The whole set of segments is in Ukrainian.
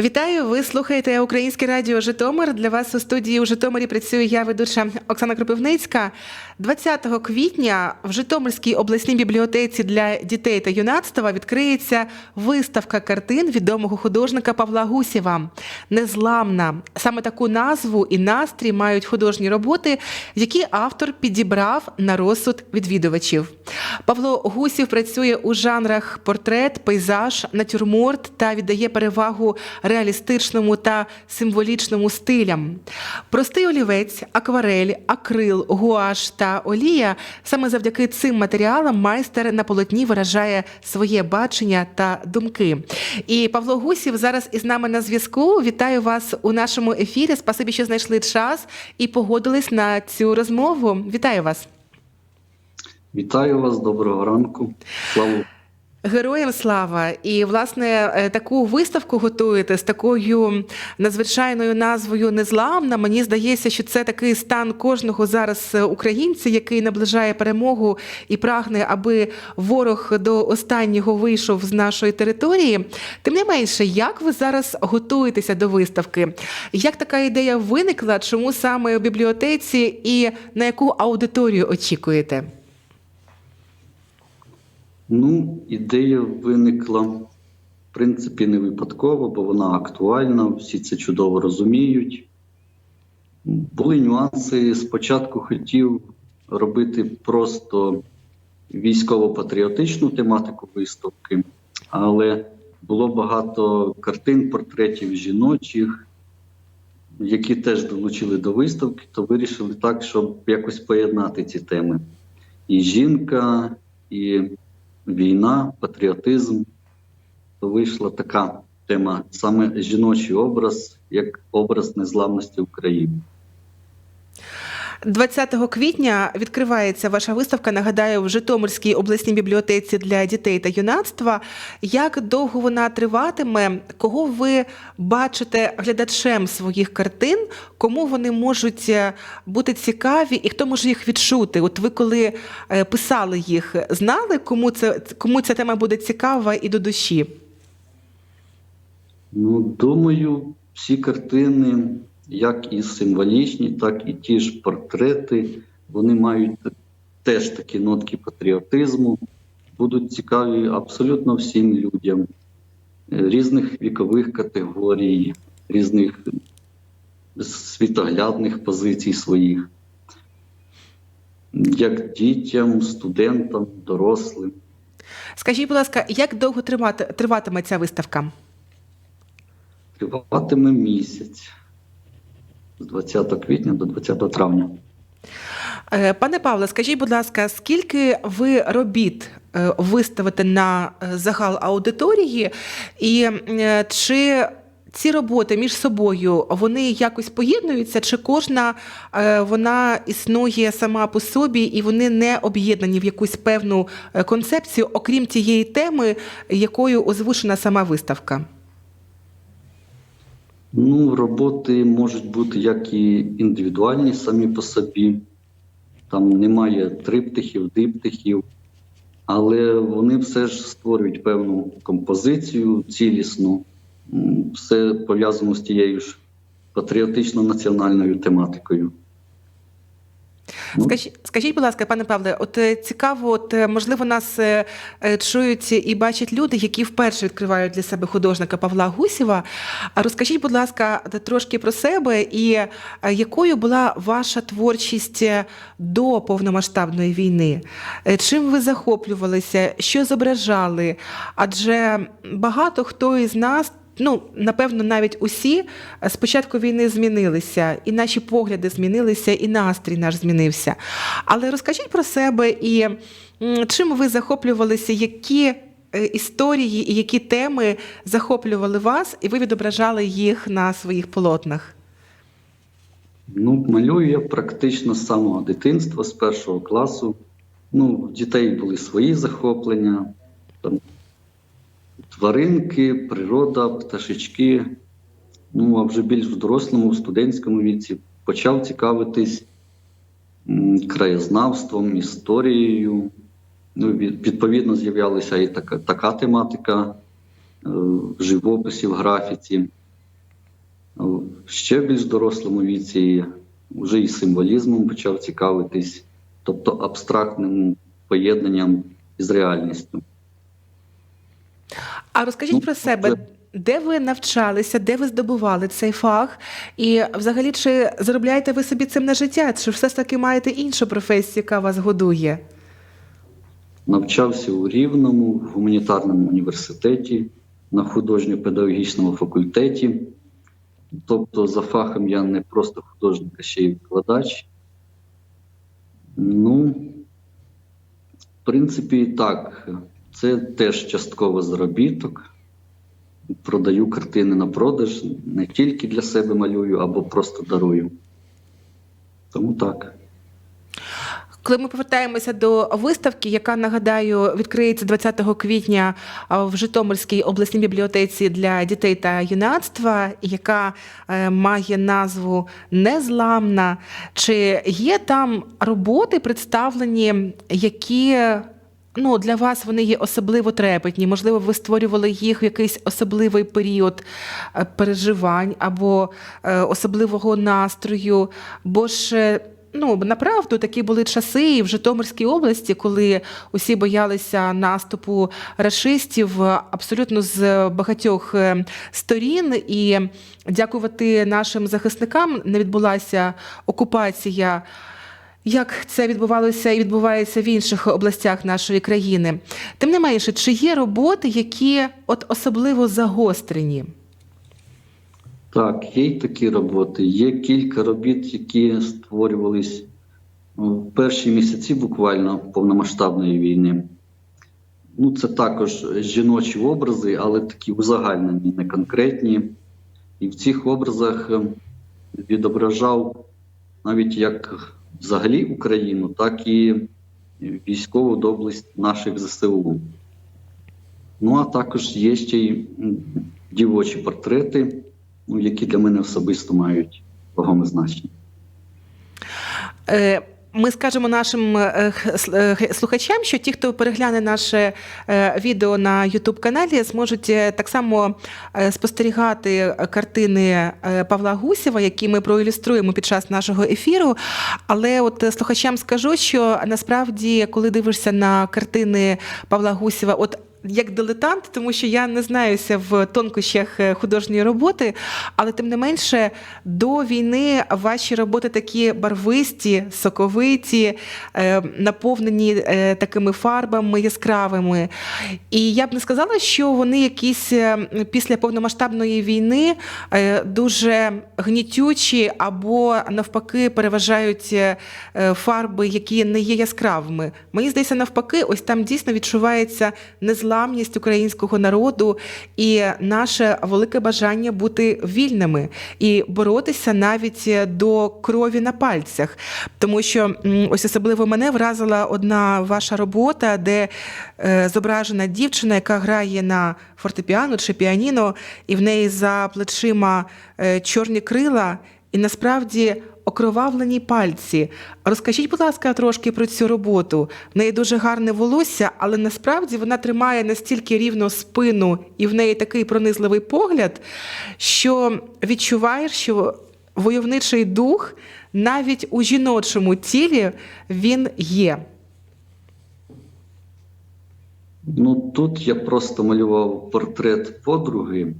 Вітаю! Ви слухаєте Українське радіо Житомир. Для вас у студії у Житомирі працює я, ведуча Оксана Кропивницька. 20 квітня в Житомирській обласній бібліотеці для дітей та юнацтва відкриється виставка картин відомого художника Павла Гусєва Незламна. Саме таку назву і настрій мають художні роботи, які автор підібрав на розсуд відвідувачів. Павло Гусів працює у жанрах портрет, пейзаж, натюрморт та віддає перевагу реалістичному та символічному стилям. Простий олівець, акварель, акрил, гуаш та олія саме завдяки цим матеріалам майстер на полотні виражає своє бачення та думки. І Павло Гусів зараз із нами на зв'язку. Вітаю вас у нашому ефірі. Спасибі, що знайшли час і погодились на цю розмову. Вітаю вас. Вітаю вас, доброго ранку. Слава Героям слава! І власне е, таку виставку готуєте з такою надзвичайною назвою Незламна. Мені здається, що це такий стан кожного зараз українця, який наближає перемогу і прагне, аби ворог до останнього вийшов з нашої території. Тим не менше, як ви зараз готуєтеся до виставки? Як така ідея виникла? Чому саме у бібліотеці і на яку аудиторію очікуєте? Ну, ідея виникла, в принципі, не випадково, бо вона актуальна, всі це чудово розуміють. Були нюанси. Спочатку хотів робити просто військово-патріотичну тематику виставки, але було багато картин, портретів жіночих, які теж долучили до виставки, то вирішили так, щоб якось поєднати ці теми. І жінка, і війна, патріотизм, то вийшла така тема, саме жіночий образ, як образ незламності України. 20 квітня відкривається ваша виставка. Нагадаю, в Житомирській обласній бібліотеці для дітей та юнацтва. Як довго вона триватиме? Кого ви бачите глядачем своїх картин? Кому вони можуть е, бути цікаві, і хто може їх відчути? От ви коли е, писали їх, знали, кому це кому ця тема буде цікава і до душі? Ну, думаю, всі картини, як і символічні, так і ті ж портрети, вони мають теж такі нотки патріотизму, будуть цікаві абсолютно всім людям е, різних вікових категорій, різних світоглядних позицій своїх, як дітям, студентам, дорослим. Скажіть, будь ласка, як довго тривати, триватиме ця виставка? Триватиме місяць з 20 квітня до 20 травня. Е, Пане Павле, скажіть, будь ласка, скільки ви робіт е, виставите на е, загал аудиторії, і чи ці роботи між собою вони якось поєднуються, чи кожна вона існує сама по собі і вони не об'єднані в якусь певну концепцію, окрім тієї теми, якою озвучена сама виставка? Ну, роботи можуть бути як і індивідуальні самі по собі. Там немає триптихів, диптихів, але вони все ж створюють певну композицію цілісну, все пов'язано з тією ж патріотично-національною тематикою. Ну, Скажіть, скажіть, будь ласка, пане Павле, от е, цікаво, от е, можливо, нас е, чують і бачать люди, які вперше відкривають для себе художника Павла Гусєва. А розкажіть, будь ласка, трошки про себе і якою була ваша творчість до повномасштабної війни? Чим ви захоплювалися? Що зображали? Адже багато хто із нас. Ну, напевно, навіть усі з початку війни змінилися, і наші погляди змінилися, і настрій наш змінився. Але розкажіть про себе і чим ви захоплювалися, які е, історії і які теми захоплювали вас, і ви відображали їх на своїх полотнах. Ну, малюю я практично з самого дитинства, з першого класу. Ну, в дітей були свої захоплення, тваринки, природа, пташечки. Ну, а вже більш в дорослому, в студентському віці почав цікавитись краєзнавством, історією. Ну, відповідно, з'являлася і така, така тематика е, в живописі, в графіці. В ще більш дорослому віці вже і символізмом почав цікавитись, тобто абстрактним поєднанням із реальністю. А розкажіть Ну, про себе, це- де ви навчалися, де ви здобували цей фах? І взагалі, чи заробляєте ви собі цим на життя? Чи все ж таки маєте іншу професію, яка вас годує? Навчався у Рівному в гуманітарному університеті на художньо-педагогічному факультеті. Тобто, за фахом я не просто художник, а ще й викладач. Ну, в принципі, так, це теж частково заробіток. Продаю картини на продаж, не тільки для себе малюю або просто дарую. Тому так. Коли ми повертаємося до виставки, яка нагадаю відкриється 20 квітня в Житомирській обласній бібліотеці для дітей та юнацтва, яка е, має назву Незламна. Чи є там роботи представлені, які ну, для вас вони є особливо трепетні? Можливо, ви створювали їх в якийсь особливий період е, переживань або е, особливого настрою? Бо ж. е, Ну, направду такі були часи в Житомирській області, коли усі боялися наступу рашистів абсолютно з багатьох сторін. І дякувати нашим захисникам не відбулася окупація. Як це відбувалося і відбувається в інших областях нашої країни. Тим не менше, чи є роботи, які от особливо загострені? Так, є й такі роботи. Є кілька робіт, які створювались ну, в перші місяці буквально повномасштабної війни. Ну, це також жіночі образи, але такі узагальнені, не конкретні. І в цих образах е, відображав навіть як взагалі Україну, так і військову доблесть наших ЗСУ. Ну, а також є ще й дівочі портрети, ну, які для мене особисто мають вагоме значення. Е, Ми скажемо нашим е, е, слухачам, що ті, хто перегляне наше е, відео на youtube каналі зможуть так само спостерігати картини Павла Гусєва, які ми проілюструємо під час нашого ефіру. Але от слухачам скажу, що насправді, коли дивишся на картини Павла Гусєва, от як дилетант, тому що я не знаюся в тонкощах е, художньої роботи, але тим не менше до війни ваші роботи такі барвисті, соковиті, е, наповнені е, такими фарбами яскравими. І я б не сказала, що вони якісь після повномасштабної війни дуже гнітючі або навпаки переважають фарби, які не є яскравими. Мені здається, навпаки, ось там дійсно відчувається незламність українського народу і наше велике бажання бути вільними і боротися навіть до крові на пальцях. Тому що ось особливо мене вразила одна ваша робота, де е, зображена дівчина, яка грає на фортепіано чи піаніно, і в неї за плечима е, чорні крила, і насправді. Окровавлені пальці. Розкажіть, будь ласка, трошки про цю роботу. В неї дуже гарне волосся, але насправді вона тримає настільки рівно спину, і в неї такий пронизливий погляд, що відчуваєш, що войовничий дух навіть у жіночому тілі він є. Ну тут я просто малював портрет подруги,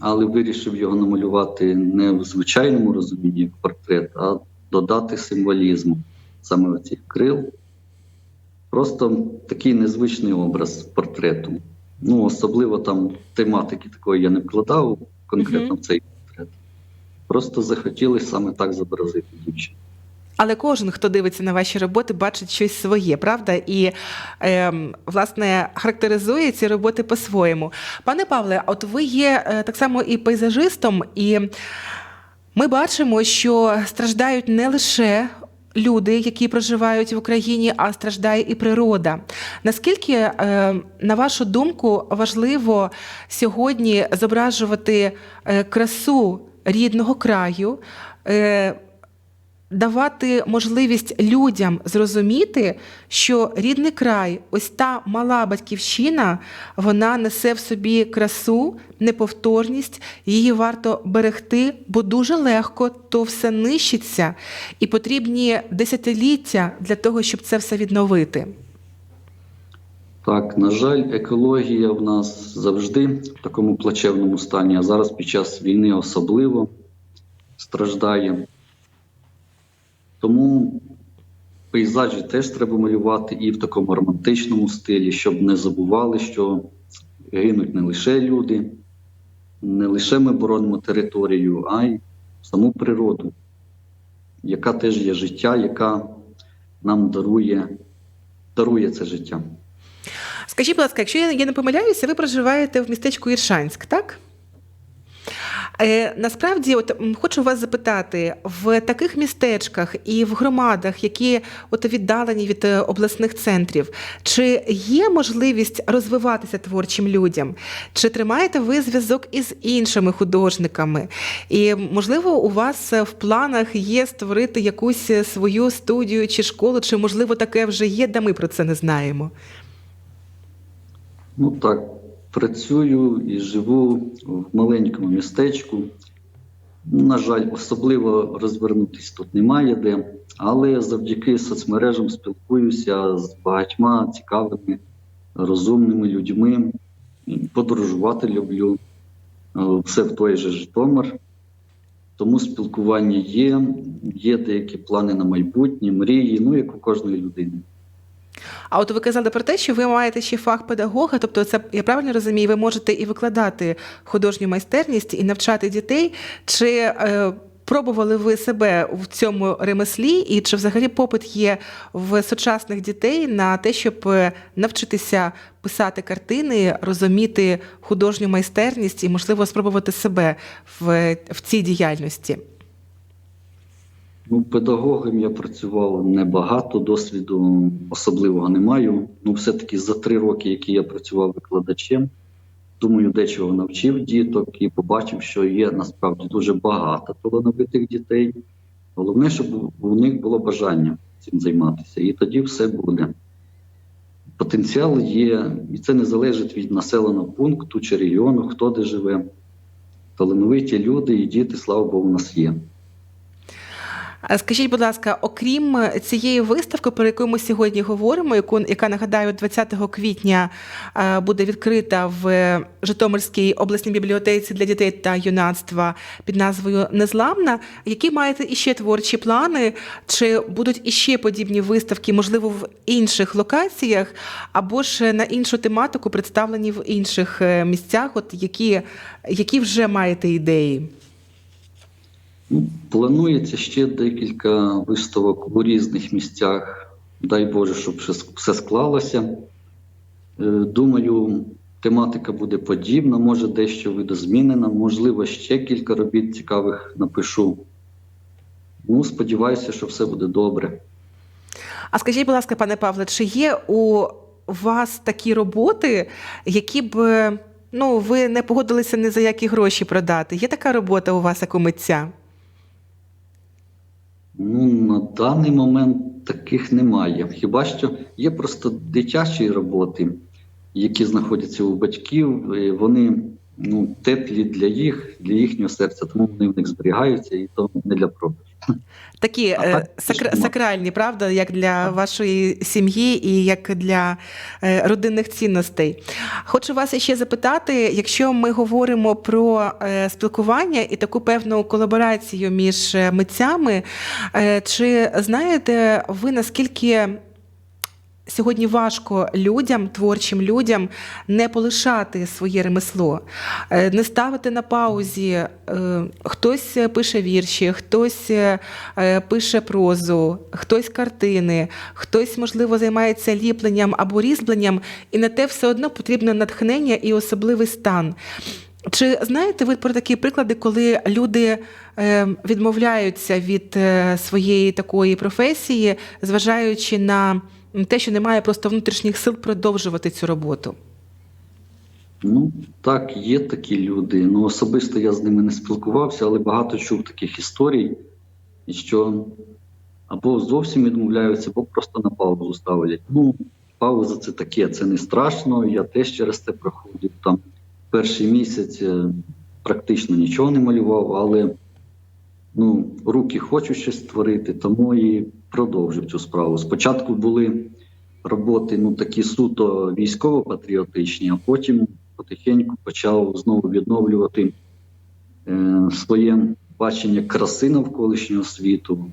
але вирішив його намалювати не в звичайному розумінні як портрет, а додати символізму саме оцих крил. Просто такий незвичний образ портрету. Ну, особливо там тематики такої я не вкладав конкретно в цей портрет. Просто захотілося саме так зобразити дівчину. Але кожен, хто дивиться на ваші роботи, бачить щось своє, правда? І ем, власне характеризує ці роботи по-своєму. Пане Павле, от ви є е, так само і пейзажистом, і ми бачимо, що страждають не лише. Люди, які проживають в Україні, а страждає і природа. Наскільки, е, на вашу думку, важливо сьогодні зображувати е, красу рідного краю, е, давати можливість людям зрозуміти, що рідний край, ось та мала батьківщина, вона несе в собі красу, неповторність, її варто берегти, бо дуже легко то все нищиться, і потрібні десятиліття для того, щоб це все відновити. Так, на жаль, екологія в нас завжди в такому плачевному стані, а зараз під час війни особливо страждає. Тому пейзажі теж треба малювати і в такому романтичному стилі, щоб не забували, що гинуть не лише люди, не лише ми боронимо територію, а й саму природу, яка теж є життя, яка нам дарує, дарує це життя. Скажіть, будь ласка, якщо я не помиляюся, ви проживаєте в містечку Іршанськ, так? Е, насправді, от хочу вас запитати, в таких містечках і в громадах, які от віддалені від е, обласних центрів, чи є можливість розвиватися творчим людям? Чи тримаєте ви зв'язок із іншими художниками? І можливо, у вас е, в планах є створити якусь свою студію чи школу, чи можливо таке вже є, де ми про це не знаємо? Ну так, працюю і живу в маленькому містечку. На жаль, особливо розвернутись тут немає де, але завдяки соцмережам спілкуюся з багатьма цікавими, розумними людьми. Подорожувати люблю. Е, Все в той же Житомир. Тому спілкування є, є деякі плани на майбутнє, мрії, ну як у кожної людини. А от ви казали про те, що ви маєте ще фах педагога, тобто це я правильно розумію, ви можете і викладати художню майстерність, і навчати дітей. Чи е, пробували ви себе в цьому ремеслі, і чи взагалі попит є в сучасних дітей на те, щоб е, навчитися писати картини, розуміти художню майстерність і, можливо, спробувати себе в, в цій діяльності? Ну, педагогом я працював небагато, досвіду особливого не маю. Ну, все-таки за три роки, які я працював викладачем, думаю, дечого навчив діток і побачив, що є насправді дуже багато талановитих дітей. Головне, щоб у них було бажання цим займатися, і тоді все буде. Потенціал є, і це не залежить від населеного пункту чи регіону, хто де живе. Талановиті люди і діти, слава Богу, у нас є. Скажіть, будь ласка, окрім цієї виставки, про яку ми сьогодні говоримо, яку яка нагадаю, 20 квітня е, буде відкрита в Житомирській обласній бібліотеці для дітей та юнацтва під назвою Незламна. Які маєте іще творчі плани? Чи будуть іще подібні виставки, можливо, в інших локаціях, або ж на іншу тематику представлені в інших е, місцях? От які, які вже маєте ідеї? Ну, Планується ще декілька виставок у різних місцях. Дай Боже, щоб все- все склалося. Е, Думаю, тематика буде подібна, може дещо видозмінена, можливо, ще кілька робіт цікавих напишу. Ну, сподіваюся, що все буде добре. А скажіть, будь ласка, пане Павле, чи є у вас такі роботи, які б ну, ви не погодилися ні за які гроші продати? Є така робота у вас як у митця? Ну, на даний момент таких немає. Хіба що є просто дитячі роботи, які знаходяться у батьків, вони ну, теплі для їх, для їхнього серця, тому вони в них зберігаються і то не для продажу. Такі е, так, сакра- нема. сакральні, правда, як для вашої сім'ї і як для е, родинних цінностей. Хочу вас ще запитати, якщо ми говоримо про е, спілкування і таку певну колаборацію між е, митцями, е, чи знаєте ви наскільки Сьогодні важко людям, творчим людям, не полишати своє ремесло, е, не ставити на паузі. Е, Хтось пише вірші, хтось е, пише прозу, хтось картини, хтось, можливо, займається ліпленням або різьбленням, і на те все одно потрібно натхнення і особливий стан. Чи знаєте ви про такі приклади, коли люди відмовляються від своєї такої професії, зважаючи на те, що немає просто внутрішніх сил продовжувати цю роботу? Ну, так, є такі люди. Ну, особисто я з ними не спілкувався, але багато чув таких історій, що або зовсім відмовляються, або просто на паузу ставлять. Ну, пауза це таке, це не страшно. Я теж через це проходив. Там перший місяць е, практично нічого не малював, але ну, руки хочу щось створити, тому і продовжив цю справу. Спочатку були роботи ну, такі суто військово-патріотичні, а потім потихеньку почав знову відновлювати е, своє бачення краси навколишнього світу.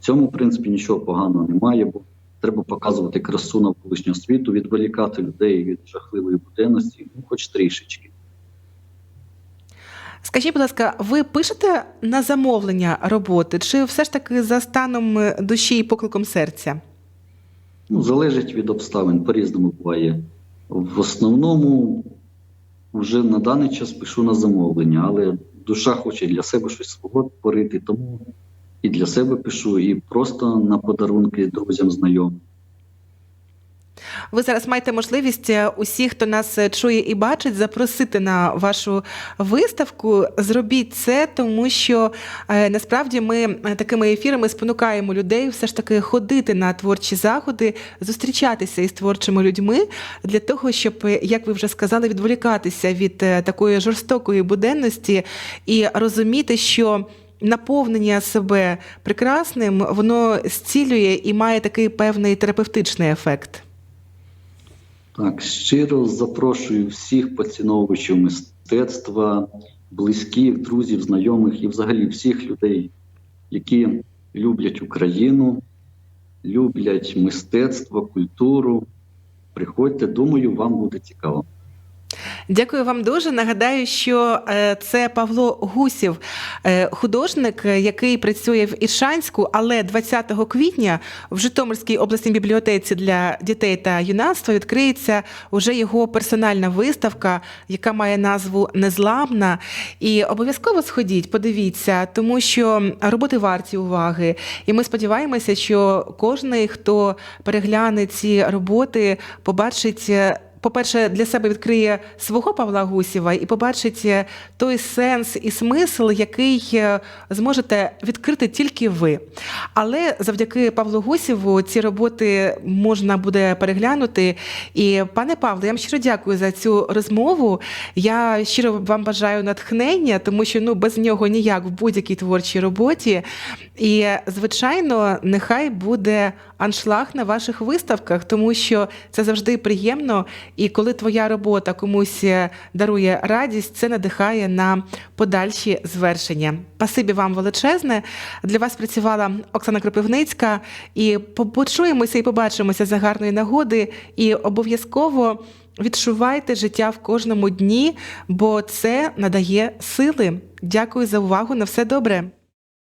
В цьому, в принципі, нічого поганого немає, бо треба показувати красу навколишнього світу, відволікати людей від жахливої буденності, ну, хоч трішечки. Скажіть, будь ласка, ви пишете на замовлення роботи, чи все ж таки за станом е, душі і покликом серця? Ну, залежить від обставин, по-різному буває. В основному вже на даний час пишу на замовлення, але душа хоче для себе щось свого творити, тому і для себе пишу, і просто на подарунки друзям, знайомим. Ви зараз маєте можливість е, усіх, хто нас е, чує і бачить, запросити на вашу виставку. Зробіть це, тому що е, насправді ми такими ефірами спонукаємо людей все ж таки ходити на творчі заходи, зустрічатися із творчими людьми для того, щоб, як ви вже сказали, відволікатися від такої жорстокої буденності і розуміти, що. Наповнення себе прекрасним, воно зцілює і має такий певний терапевтичний ефект. Так, щиро запрошую всіх поціновувачів мистецтва, близьких, друзів, знайомих і взагалі всіх людей, які люблять Україну, люблять мистецтво, культуру. Приходьте, думаю, вам буде цікаво. Дякую вам дуже. Нагадаю, що е, це Павло Гусів, е, художник, е, який працює в Іршанську, але 20 квітня в Житомирській обласній бібліотеці для дітей та юнацтва відкриється уже його персональна виставка, яка має назву Незламна. І обов'язково сходіть, подивіться, тому що роботи варті уваги. І ми сподіваємося, що кожен, хто перегляне ці роботи, побачить. По-перше, для себе відкриє свого Павла Гусєва і побачить е, той сенс і смисл, який е, зможете відкрити тільки ви. Але завдяки Павлу Гусєву ці роботи можна буде переглянути. І, пане Павле, я вам щиро дякую за цю розмову. Я щиро вам бажаю натхнення, тому що ну без нього ніяк в будь-якій творчій роботі. І, звичайно, нехай буде аншлаг на ваших виставках, тому що це завжди приємно. І коли твоя робота комусь е, дарує радість, це надихає на подальші звершення. Пасибі вам величезне. Для вас працювала Оксана Кропивницька. І почуємося і побачимося за гарної нагоди. І обов'язково відчувайте життя в кожному дні, бо це надає сили. Дякую за увагу. На все добре.